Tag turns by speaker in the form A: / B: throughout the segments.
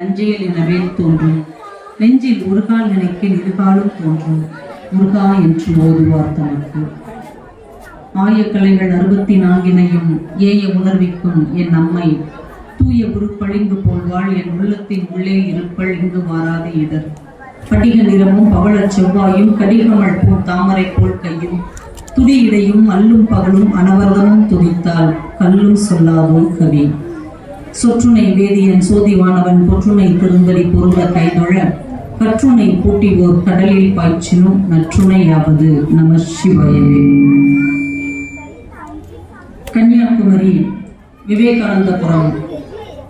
A: நஞ்சையில் எனவே தோன்றும். நெஞ்சில் உருகால் நினைக்க இருகாலும் தோன்றும். முருகா என்று ஓதுவார் தமக்கு. ஆயக்கலைகள் அறுபத்தி நான்கினையும் ஏய உணர்விக்கும் என் அம்மை தூய உருப்பழிந்து போல்வாள் என் உள்ளத்தின் உள்ளே இருப்பள் இங்கு வாராத இடர். படிக நிறமும் பவள செவ்வாயும் கடிகமள் பூ தாமரை போல் கையும் துடியிடையும் அல்லும் பகலும் அனவரதமும் துதித்தால் கல்லும் சொல்லாதோ கவி. சொற்றுனை வேதியன் சோதிவானவன் பொற்றுனை திருந்தடி பொருந்த கைதொழ கற்றுனை பூட்டிவோர் கடலில் பாய்ச்சினும் நற்றுணையாவது நம சிவாயவே கன்னியாகுமரி விவேகானந்தபுரம்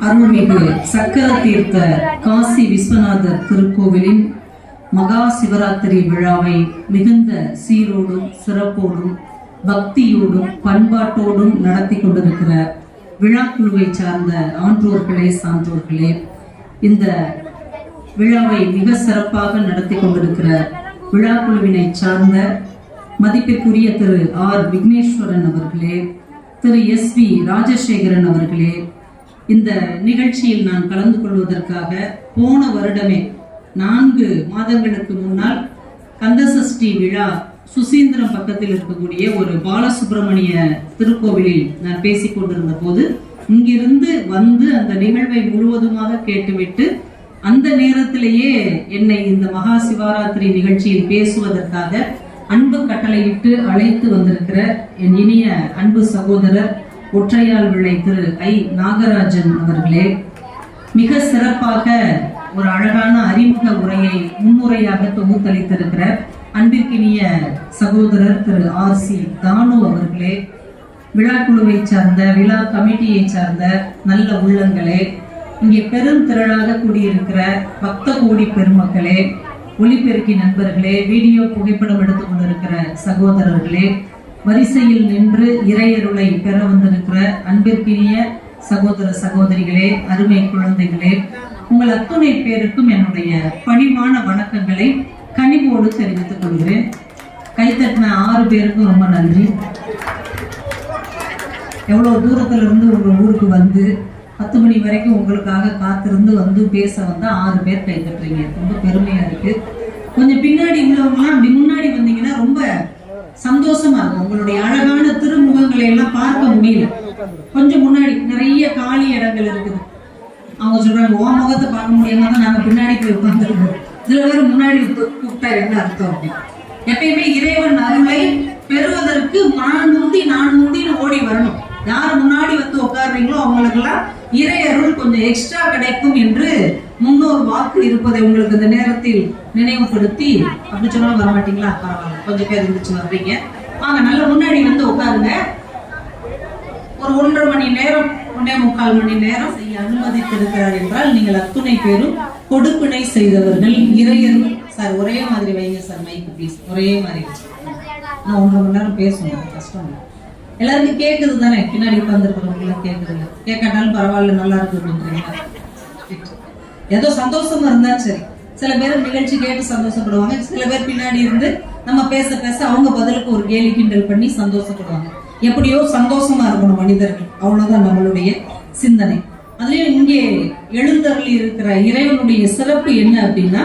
A: அருள்மிகு சக்கர தீர்த்த காசி விஸ்வநாதர் திருக்கோவிலின் மகா சிவராத்திரி விழாவை மிகுந்த சீரோடும் சிறப்போடும் பக்தியோடும் பண்பாட்டோடும் நடத்தி கொண்டிருக்கிற விழாக்குழுவை சார்ந்த ஆன்றோர்களே சான்றோர்களே இந்த விழாவை மிக சிறப்பாக நடத்தி கொண்டிருக்கிற விழாக்குழுவினை சார்ந்த மதிப்பிற்குரிய திரு ஆர். விக்னேஸ்வரன் அவர்களே திரு எஸ். வி. ராஜசேகரன் அவர்களே இந்த நிகழ்ச்சியில் நான் கலந்து கொள்வதற்காக போன வருடமே நான்கு மாதங்களுக்கு முன்னால் கந்தசஷ்டி விழா சுசீந்திரம் பக்கத்தில் இருக்கக்கூடிய ஒரு பாலசுப்பிரமணிய திருக்கோவிலில் நான் பேசிக் கொண்டிருந்த போது இங்கிருந்து வந்து அந்த நிகழ்வை முழுவதுமாக கேட்டுவிட்டு அந்த நேரத்திலேயே என்னை இந்த மகா சிவராத்திரி நிகழ்ச்சியில் பேசுவதற்காக அன்பு கட்டளையிட்டு அழைத்து வந்திருக்கிற என் இனிய அன்பு சகோதரர் ஒற்றையால் விளை திரு ஐ. நாகராஜன் அவர்களே மிக சிறப்பாக ஒரு அழகான அறிமுக உரையை முன்னுரையாக தொகுத்தளித்திருக்கிற அன்பிற்கினிய சகோதரர் திரு ஆர் சி தானு அவர்களே விழாக்குழுவை சார்ந்த விழா கமிட்டியை சார்ந்த நல்ல உள்ளங்களே இங்கே பெரும் திரளாக கூடியிருக்கிற பக்த கோடி பெருமக்களே ஒளிபெருக்கி நண்பர்களே வீடியோ புகைப்படம் எடுத்துக் கொண்டிருக்கிற சகோதரர்களே வரிசையில் நின்று இறையருளை பெற வந்திருக்கிற அன்பிற்கினிய சகோதர சகோதரிகளே அருமை குழந்தைகளே உங்கள் அத்துணை பேருக்கும் என்னுடைய பணிவான வணக்கங்களை கனிவோடு தெரிவித்துக் கொள்கிறேன். கைத்தட்டின ஆறு பேருக்கும் ரொம்ப நன்றி. எவ்வளோ தூரத்துல இருந்து உங்கள் ஊருக்கு வந்து பத்து மணி வரைக்கும் உங்களுக்காக காத்திருந்து வந்து பேச வந்து ஆறு பேர் கை தட்டுறீங்க. ரொம்ப பெருமையா இருக்கு. கொஞ்சம் பின்னாடி உள்ளவங்கலாம் அப்படி முன்னாடி வந்தீங்கன்னா ரொம்ப சந்தோஷமா இருக்கும். உங்களுடைய அழகான திருமுகங்களை எல்லாம் பார்க்க முடியல. கொஞ்சம் முன்னாடி நிறைய காலி இடங்கள் இருக்குது. அவங்க சொல்றாங்க ஓ முகத்தை பார்க்க முடியாம தான் நாங்க பின்னாடி போய் உட்காந்துருக்கோம் சில பேர் முன்னாடி கூப்பிட்டார் என்ன அர்த்தம் அப்படின்னு எப்பயுமே இறைவன் அருளை பெறுவதற்கு நான் முந்தி நான் முந்தின்னு ஓடி வரணும். யார் முன்னாடி வந்து உட்கார்றீங்களோ அவங்களுக்கெல்லாம் இறை அருள் கொஞ்சம் எக்ஸ்ட்ரா கிடைக்கும் என்று முன்னோர் வாக்கு இருப்பதை உங்களுக்கு இந்த நேரத்தில் நினைவுபடுத்தி அப்படி சொன்னாலும் வர மாட்டீங்களா பரவாயில்ல. கொஞ்சம் பேர் இருந்துச்சு வர்றீங்க. வாங்க நல்ல முன்னாடி வந்து உட்காருங்க. ஒரு ஒன்றரை மணி நேரம் ஒன்னே முக்கால் மணி நேரம். செய்ய அனுமதித்திருக்கிறார் என்றால் நீங்கள் அத்துணை பேரும் கொடுப்பினை செய்தவர்கள் இறையரும். சார் ஒரே மாதிரி வைங்க சார் மைக் ப்ளீஸ் ஒரே மாதிரி. நான் ஒன்றரை மணி நேரம் பேசணும். கஷ்டம் இல்லை. எல்லாருக்கும் கேட்குது தானே? பின்னாடி உட்காந்துருக்கிறவங்களுக்கு கேக்குதுங்க கேட்காட்டாலும் பரவாயில்ல நல்லா இருக்கு அப்படின்றீங்க. ஏதோ சந்தோஷமா இருந்தா சரி. சில பேர் நிகழ்ச்சி கேட்டு சந்தோஷப்படுவாங்க. சில பேர் பின்னாடி இருந்து நம்ம பேச பேச அவங்க பதிலுக்கு ஒரு கேலி கிண்டல் பண்ணி சந்தோஷப்படுவாங்க. எப்படியோ சந்தோஷமா இருக்கணும் மனிதர்கள். அவ்வளவுதான் நம்மளுடைய சிந்தனை. அதுலயும் இங்கே எழுந்தருளி இருக்கிற இறைவனுடைய சிறப்பு என்ன அப்படின்னா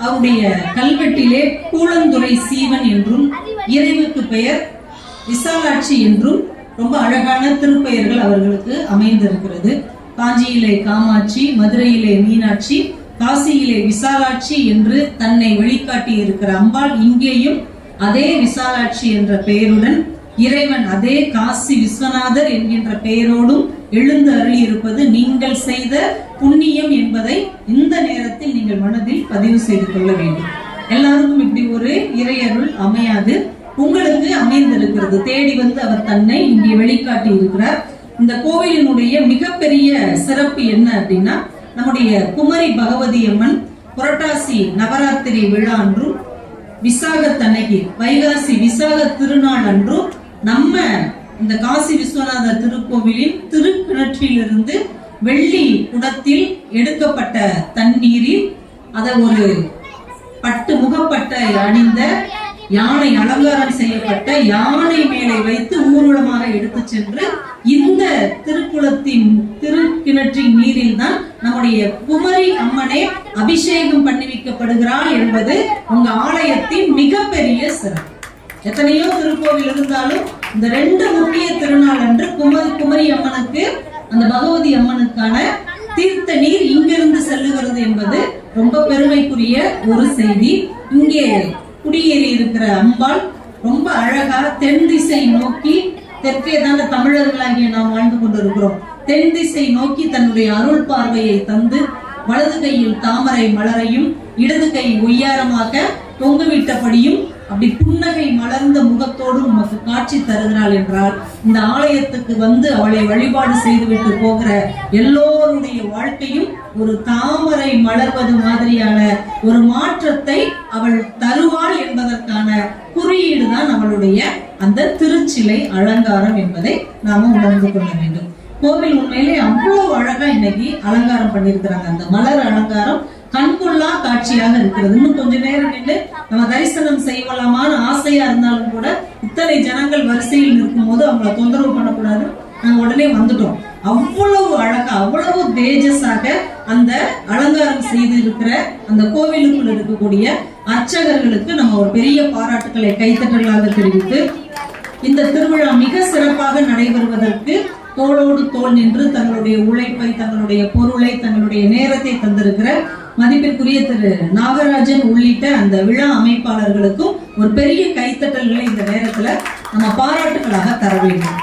A: அவருடைய கல்வெட்டிலே கூழந்துறை சீவன் என்றும் இறைவுக்கு பெயர் விசாலாட்சி என்றும் ரொம்ப அழகான திருப்பெயர்கள் அவர்களுக்கு அமைந்திருக்கிறது. காஞ்சியிலே காமாட்சி மதுரையிலே மீனாட்சி காசியிலே விசாலாட்சி என்று தன்னை வெளிக்காட்டி இருக்கிற அம்பாள் இங்கேயும் அதே விசாலாட்சி என்ற பெயருடன் இறைவன் அதே காசி விஸ்வநாதர் என்கின்ற பெயரோடும் எழுந்து அருளி இருப்பது நீங்கள் செய்த புண்ணியம் என்பதை இந்த நேரத்தில் நீங்கள் மனதில் பதிவு செய்து கொள்ள வேண்டும். எல்லாருக்கும் இப்படி ஒரு இறையருள் அமையாது. உங்களுக்கு அமைந்திருக்கிறது. தேடி வந்து அவர் தன்னை இங்கே வெளிக்காட்டி இருக்கிறார். இந்த கோவிலினுடைய மிகப்பெரிய சிறப்பு என்ன அப்படின்னா நம்முடைய குமரி பகவதி அம்மன் புரட்டாசி நவராத்திரி விழா அன்றும் விசாகத்தன்னைக்கு வைகாசி விசாக திருநாள் அன்றும் நம்ம இந்த காசி விஸ்வநாதர் திருக்கோவிலின் திருக்கிணற்றிலிருந்து வெள்ளி குடத்தில் எடுக்கப்பட்ட தண்ணீரில் அதை ஒரு பட்டு முகப்பட்டை அணிந்த யானை அலங்காரம் செய்யப்பட்ட யானை மேலே வைத்து ஊர்வலமாக எடுத்து சென்று இந்த திருக்குளத்தின் திருக்கிணற்றின் நீரில் தான் நம்முடைய குமரி அம்மனே அபிஷேகம் பண்ணி வைக்கப்படுகிறாள் என்பது உங்க ஆலயத்தின் மிகப்பெரிய சிறப்பு. எத்தனையோ திருக்கோவில் இருந்தாலும் இந்த ரெண்டு முக்கிய திருநாள் அன்று குமரி குமரி அம்மனுக்கு அந்த பகவதி அம்மனுக்கான தீர்த்த நீர் இங்கிருந்து செல்லுகிறது என்பது ரொம்ப பெருமைக்குரிய ஒரு செய்தி. இங்கே குடியேறி இருக்கிற அம்பாள் ரொம்ப அழகா தென் திசை நோக்கி தெற்கே தான் தமிழர்களாகிய நாம் வாழ்ந்து கொண்டிருக்கிறோம். தென் திசை நோக்கி தன்னுடைய அருள் பார்வையை தந்து வலது கையில் தாமரை மலரையும் இடது கை ஒய்யாரமாக தொங்குவிட்டபடியும் அப்படி புன்னகை மலர்ந்த முகத்தோடு நமக்கு காட்சி தருகிறாள் என்றால் இந்த ஆலயத்துக்கு வந்து அவளை வழிபாடு செய்துவிட்டு போகிற எல்லோருடைய வாழ்க்கையும் ஒரு தாமரை மலர்வது மாதிரியான ஒரு மாற்றத்தை அவள் தருவாள் என்பதற்கான குறியீடு தான் அவளுடைய அந்த திருச்சிலை அலங்காரம் என்பதை நாம உணர்ந்து கொள்ள வேண்டும். கோவில் உண்மையிலே அவ்வளவு அழகா இன்னைக்கு அலங்காரம் பண்ணியிருக்கிறாங்க. அந்த மலர் அலங்காரம் கண்கொள்ளா காட்சியாக இருக்கிறது. இன்னும் கொஞ்ச நேரம் நின்று நம்ம தரிசனம் செய்யலாமான்னு ஆசையா இருந்தாலும் கூட இத்தனை ஜனங்கள் வரிசையில் நிற்கும் போது அவங்கள தொந்தரவு பண்ணக்கூடாது. நாங்க உடனே வந்துட்டோம். அவ்வளவு அழகா அவ்வளவு தேஜஸாக அந்த அலங்காரம் செய்து இருக்கிற அந்த கோவிலுக்குள் இருக்கக்கூடிய அர்ச்சகர்களுக்கு நம்ம ஒரு பெரிய பாராட்டுக்களை கைத்தட்டலாக தெரிவித்து இந்த திருவிழா மிக சிறப்பாக நடைபெறுவதற்கு தோளோடு தோல் நின்று தங்களுடைய உழைப்பை தங்களுடைய பொருளை தங்களுடைய நேரத்தை தந்திருக்கிற மதிப்பிற்குரிய திரு நாகராஜன் உள்ளிட்ட அந்த விழா அமைப்பாளர்களுக்கும் ஒரு பெரிய கைத்தட்டல்களை இந்த நேரத்துல நம்ம பாராட்டுகளாக தர வேண்டும்.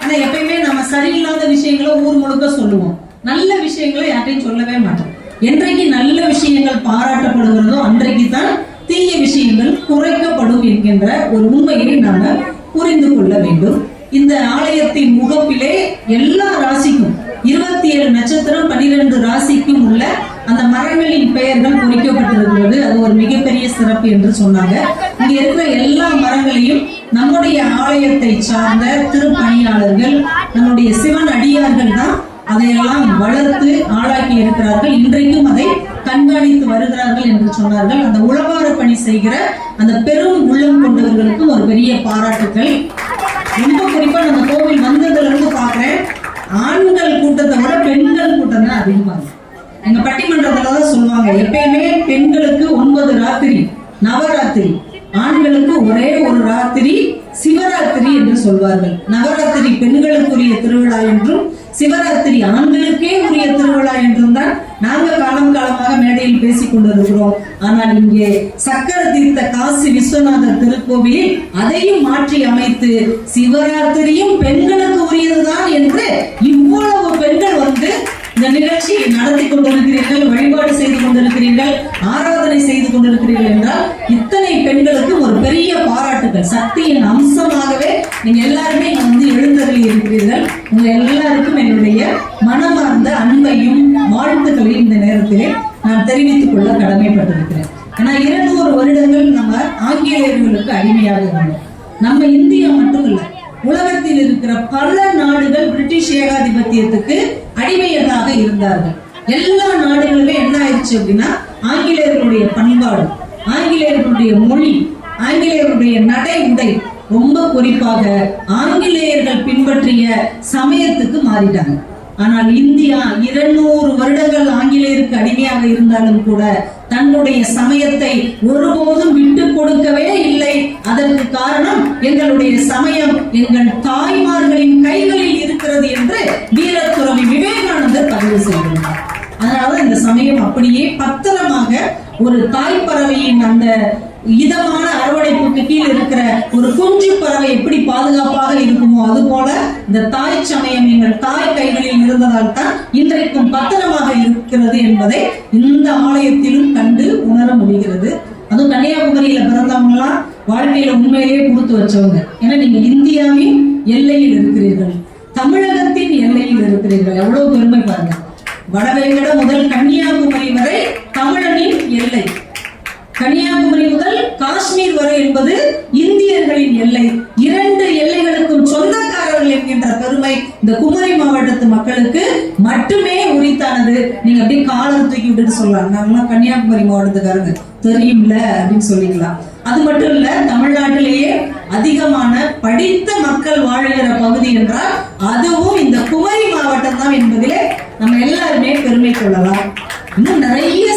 A: ஆனா எப்பயுமே நம்ம சரியில்லாத விஷயங்களை ஊர் முழுக்க சொல்லுவோம். நல்ல விஷயங்களை யார்ட்டையும் சொல்லவே மாட்டோம். என்றைக்கு நல்ல விஷயங்கள் பாராட்டப்படுகிறதோ அன்றைக்கு தான் தீய விஷயங்கள் குறைக்கப்படும் என்கின்ற ஒரு உண்மையை நாம புரிந்து கொள்ள வேண்டும். இந்த ஆலயத்தின் முகப்பிலே எல்லா ராசிக்கும் இருபத்தி ஏழு நட்சத்திரம் பனிரெண்டு ராசிக்கும் உள்ள அந்த மரங்களின் பெயர்கள் பொறிக்கப்பட்டிருக்கிறது அது ஒரு மிகப்பெரிய சிறப்பு என்று சொன்னாங்க. இங்க இருக்கிற எல்லா மரங்களையும் நம்முடைய ஆலயத்தை சார்ந்த திருப்பணியாளர்கள் நம்முடைய சிவன் அடியார்கள் தான் அதையெல்லாம் வளர்த்து ஆளாக்கி இருக்கிறார்கள். இன்றைக்கும் அதை கண்காணித்து வருகிறார்கள் என்று சொன்னார்கள். அந்த உழவார பணி செய்கிற அந்த பெரும் உள்ளம் கொண்டவர்களுக்கும் ஒரு பெரிய பாராட்டுக்கள். ரொம்ப குறிப்பா நம்ம கோவில் வந்ததுல இருந்து பாக்குறேன். ஆண்கள் கூட்டத்தை விட பெண்கள் கூட்டம் தான் அதிகமா இருக்கு எங்க பட்டிமன்றத்துல தான் சொல்லுவாங்க எப்பயுமே பெண்களுக்கு ஒன்பது ராத்திரி நவராத்திரி. ஆண்களுக்கு ஒரே ஒரு ராத்திரி சிவராத்திரி என்று சொல்வார்கள். நவராத்திரி பெண்களுக்குரிய திருவிழா என்றும் சிவராத்திரி ஆண்களுக்கே உரிய திருவிழா என்றும் தான் நாங்க காலம் காலமாக மேடையில் பேசிக் கொண்டிருக்கிறோம். ஆனால் இங்கே சக்கர தீர்த்த காசி விஸ்வநாதர் திருக்கோவிலில் அதையும் மாற்றி அமைத்து சிவராத்திரியும் பெண்களுக்கு உரியதுதான் என்று இவ்வளவு பெண்கள் வந்து இந்த நிகழ்ச்சியை நடத்தி கொண்டிருக்கிறீர்கள் வழிபாடு செய்து கொண்டிருக்கிறீர்கள் ஆராதனை செய்து கொண்டிருக்கிறீர்கள் என்றால் இத்தனை பெண்களுக்கு ஒரு பெரிய பாராட்டுகள் சக்தியின் அம்சமாகவே நீங்க எல்லாருமே வந்து எழுந்தருளி இருக்கிறீர்கள். உங்க எல்லாருக்கும் என்னுடைய மனமார்ந்த அன்பையும் வாழ்த்துக்களையும் இந்த நேரத்திலே நான் தெரிவித்துக் கொள்ள கடமைப்பட்டிருக்கிறேன். ஏன்னா இருநூறு வருடங்கள் நம்ம ஆங்கிலேயர்களுக்கு அடிமையாக இருந்தோம். நம்ம இந்தியா மட்டும் இல்லை உலகத்தில் இருக்கிற பல நாடுகள் பிரிட்டிஷ் ஏகாதிபத்தியத்துக்கு அடிமையதாக இருந்தார்கள். எல்லா நாடுகளுமே என்ன ஆயிடுச்சு அப்படின்னா ஆங்கிலேயர்களுடைய பண்பாடு ஆங்கிலேயர்களுடைய மொழி ஆங்கிலேயர்களுடைய நடை உடை ரொம்ப குறிப்பாக ஆங்கிலேயர்கள் பின்பற்றிய சமயத்துக்கு மாறிட்டாங்க. ஆனால் இந்தியா இருநூறு வருடங்கள் ஆங்கிலேயருக்கு அடிமையாக இருந்தாலும் கூட தன்னுடைய சமயத்தை ஒருபோதும் விட்டு கொடுக்கவே இல்லை. அதற்கு காரணம் எங்களுடைய சமயம் எங்கள் தாய்மார்களின் கைகளில் இருக்கிறது என்று வீரத்துறவி விவேகானந்தர் பதிவு செய்திருந்தார் அதனால இந்த சமயம் அப்படியே பத்திரமாக ஒரு தாய் பறவையின் அந்த இதமான அறுவடைப்பு ஒரு குஞ்சு பறவை எப்படி பாதுகாப்பாக இருக்குமோ அது போல இந்த தாய் சமயம் எங்கள் தாய் கைகளில் இருந்ததால் தான் இன்றைக்கும் பத்திரமாக இருக்கிறது என்பதை இந்த ஆலயத்திலும் கண்டு உணர முடிகிறது. அதுவும் கன்னியாகுமரியில பிறந்தவங்களாம் வாழ்க்கையில உண்மையிலேயே கொடுத்து வச்சவங்க. ஏன்னா நீங்க இந்தியாவின் எல்லையில் இருக்கிறீர்கள். தமிழகத்தின் எல்லையில் இருக்கிறீர்கள். எவ்வளவு பெருமை பாருங்க. வடவேங்கட முதல் கன்னியாகுமரி வரை தமிழனின் எல்லை. கன்னியாகுமரி முதல் காஷ்மீர் வரை என்பது இந்தியர்களின் எல்லை இரண்டு எல்லைகளுக்கும் சொந்தக்காரர்கள் என்கின்ற பெருமை இந்த குமரி மாவட்டத்து மக்களுக்கு மட்டுமே உரித்தானது. நீங்க அப்படியே காலம் தூக்கி விட்டுட்டு சொல்லலாம் நாங்களாம் கன்னியாகுமரி மாவட்டத்துக்காரங்க. தெரியும்ல அப்படின்னு சொல்லிக்கலாம். அது மட்டும் இல்ல தமிழ்நாட்டிலேயே அதிகமான படித்த மக்கள் வாழ்கிற பகுதி என்றால் அதுவும் இந்த குமரி மாவட்டம் தான் என்பதிலே நம்ம எல்லாருமே பெருமை கொள்ளலாம். இன்னும் நிறைய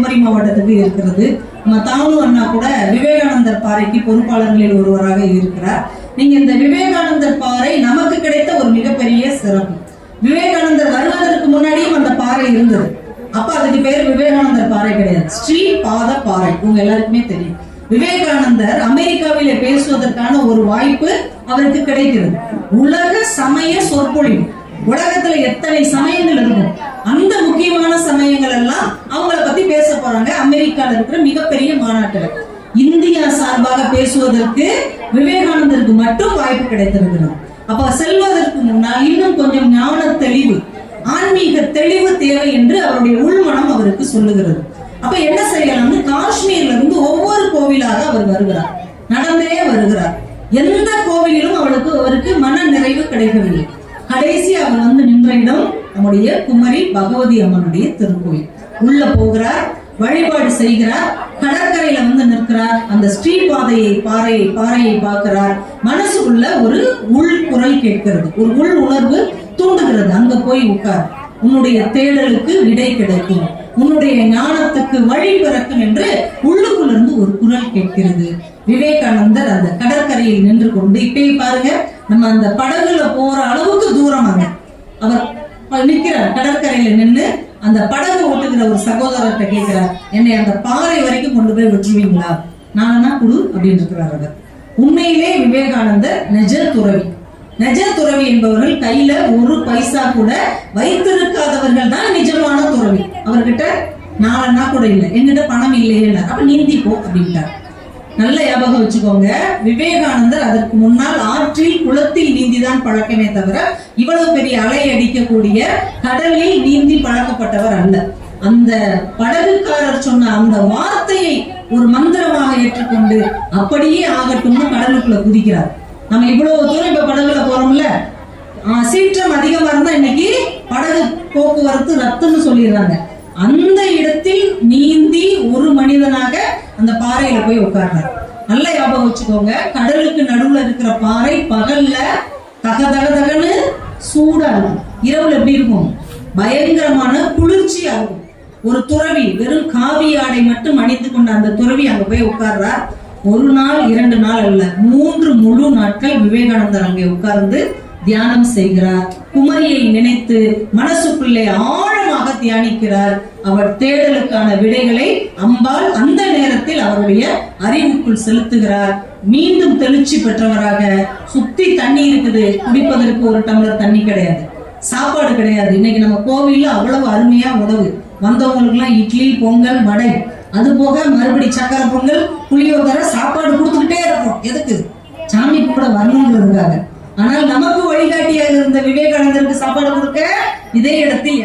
A: குமரி மாவட்டத்துக்கு இருக்கிறது. நம்ம தானு அண்ணா கூட விவேகானந்தர் பாறைக்கு பொறுப்பாளர்களில் ஒருவராக இருக்கிறார். நீங்க இந்த விவேகானந்தர் பாறை நமக்கு கிடைத்த ஒரு மிகப்பெரிய சிறப்பு. விவேகானந்தர் வருவதற்கு முன்னாடியும் அந்த பாறை இருந்தது. அப்ப அதுக்கு பேர் விவேகானந்தர் பாறை கிடையாது. ஸ்ரீ பாத பாறை. உங்க எல்லாருக்குமே தெரியும். விவேகானந்தர் அமெரிக்காவிலே பேசுவதற்கான ஒரு வாய்ப்பு அவருக்கு கிடைக்கிறது. உலக சமய சொற்பொழிவு. உலகத்துல எத்தனை சமயங்கள் இருக்கும்? அந்த முக்கியமான சமயங்கள் எல்லாம் அவங்கள பத்தி பேச போறாங்க. அமெரிக்கால இருக்கிற மிகப்பெரிய மாநாட்டுல. இந்தியா சார்பாக பேசுவதற்கு விவேகானந்தருக்கு மட்டும் வாய்ப்பு கிடைத்திருக்கிறது. அப்ப செல்வதற்கு முன்னால் இன்னும் கொஞ்சம் ஞான தெளிவு ஆன்மீக தெளிவு தேவை என்று அவருடைய உள்மனம் அவருக்கு சொல்லுகிறது. அப்ப என்ன செய்யலாம்னு காஷ்மீர்ல இருந்து ஒவ்வொரு கோவிலாக அவர் வருகிறார். நடந்தே வருகிறார். எந்த கோவிலிலும் அவளுக்கு அவருக்கு மன நிறைவு கிடைக்கவில்லை. கடைசி அவர் வந்து நின்ற இடம் நம்முடைய குமரி பகவதி அம்மனுடைய திருக்கோயில். உள்ள போகிறார் வழிபாடு செய்கிறார் கடற்கரையில வந்து நிற்கிறார் அந்த ஸ்ரீ பாதையை பாறையை பாறையை பார்க்கிறார். மனசுக்குள்ள ஒரு உள் குரல் கேட்கிறது ஒரு உள் உணர்வு தூண்டுகிறது. அங்க போய் உட்கார். உன்னுடைய தேடலுக்கு விடை கிடைக்கும். உன்னுடைய ஞானத்துக்கு வழி பிறக்கும் என்று உள்ளுக்குள்ள இருந்து ஒரு குரல் கேட்கிறது. விவேகானந்தர் அந்த கடற்கரையில் நின்று கொண்டு இப்பயே பாருங்க நம்ம அந்த படகுல போற அளவுக்கு தூரம் அவர் ப- நிக்கிறார் கடற்கரையில நின்று அந்த படகு ஓட்டுகிற ஒரு சகோதரர்கிட்ட கேட்கிறார் என்னை அந்த பாறை வரைக்கும் கொண்டு போய் விட்டுருவீங்களா? நானா குழு? அப்படின்னு இருக்கிறார் அவர். உண்மையிலே விவேகானந்தர் நெஜ துறவி. நெஜ துறவி என்பவர்கள் கையில ஒரு பைசா கூட வைத்திருக்காதவர்கள் தான் நிஜமான துறவி. அவர்கிட்ட நாலனா கூட இல்லை என்கிட்ட பணம் இல்லையே அப்ப நீந்தி போ அப்படின்ட்டார். நல்ல ஞாபகம் வச்சுக்கோங்க. விவேகானந்தர் அதற்கு முன்னால் ஆற்றில் குளத்தில் நீந்திதான் பழக்கமே தவிர இவ்வளவு பெரிய அலை அடிக்கக்கூடிய கடலில் நீந்தி பழக்கப்பட்டவர் அல்ல. அந்த படகுக்காரர் சொன்ன அந்த வார்த்தையை ஒரு மந்திரமாக ஏற்றுக்கொண்டு அப்படியே ஆகட்டும்னு கடலுக்குள்ள குதிக்கிறார். நம்ம இவ்வளவு தூரம் இப்ப படகுல போறோம்ல? ஆஹ் சீற்றம் அதிகமா இருந்தா இன்னைக்கு படகு போக்குவரத்து ரத்துன்னு சொல்லிடுறாங்க. அந்த இடத்தில் நீந்தி ஒரு மனிதனாக அந்த பாறையில போய் உட்கார்றார். நல்ல ஞாபகம் வச்சுக்கோங்க. கடலுக்கு நடுவுல இருக்கிற பாறை பகல்ல தக தக தகன்னு சூடாகும். இரவுல எப்படி இருக்கும்? பயங்கரமான குளிர்ச்சி ஆகும் ஒரு துறவி வெறும் காவி ஆடை மட்டும் அணிந்து கொண்ட அந்த துறவி அங்க போய் உட்கார்றார். ஒரு நாள் இரண்டு நாள் அல்ல மூன்று முழு நாட்கள் விவேகானந்தர் அங்கே உட்கார்ந்து தியானம் செய்கிறார். குமரியை நினைத்து மனசுக்குள்ளே ஆழ ஆழமாக தியானிக்கிறார். அவர் தேடலுக்கான விடைகளை அம்பாள் அந்த நேரத்தில் அவருடைய அறிவுக்குள் செலுத்துகிறார். மீண்டும் தெளிச்சி பெற்றவராக சுத்தி தண்ணி இருக்குது. குடிப்பதற்கு ஒரு டம்ளர் தண்ணி கிடையாது. சாப்பாடு கிடையாது. இன்னைக்கு நம்ம கோவில்ல அவ்வளவு அருமையா உணவு. வந்தவங்களுக்குலாம் இட்லி பொங்கல் வடை. அது போக மறுபடி சக்கரை பொங்கல் புளியோதரை சாப்பாடு கொடுத்துக்கிட்டே இருக்கும். எதுக்கு? சாமி கூட வரணுங்கிறதுக்காக ஆனால் நமக்கு வழிகாட்டியாக இருந்த விவேகானந்தருக்கு சாப்பாடு கொடுக்க இதே இடத்தில்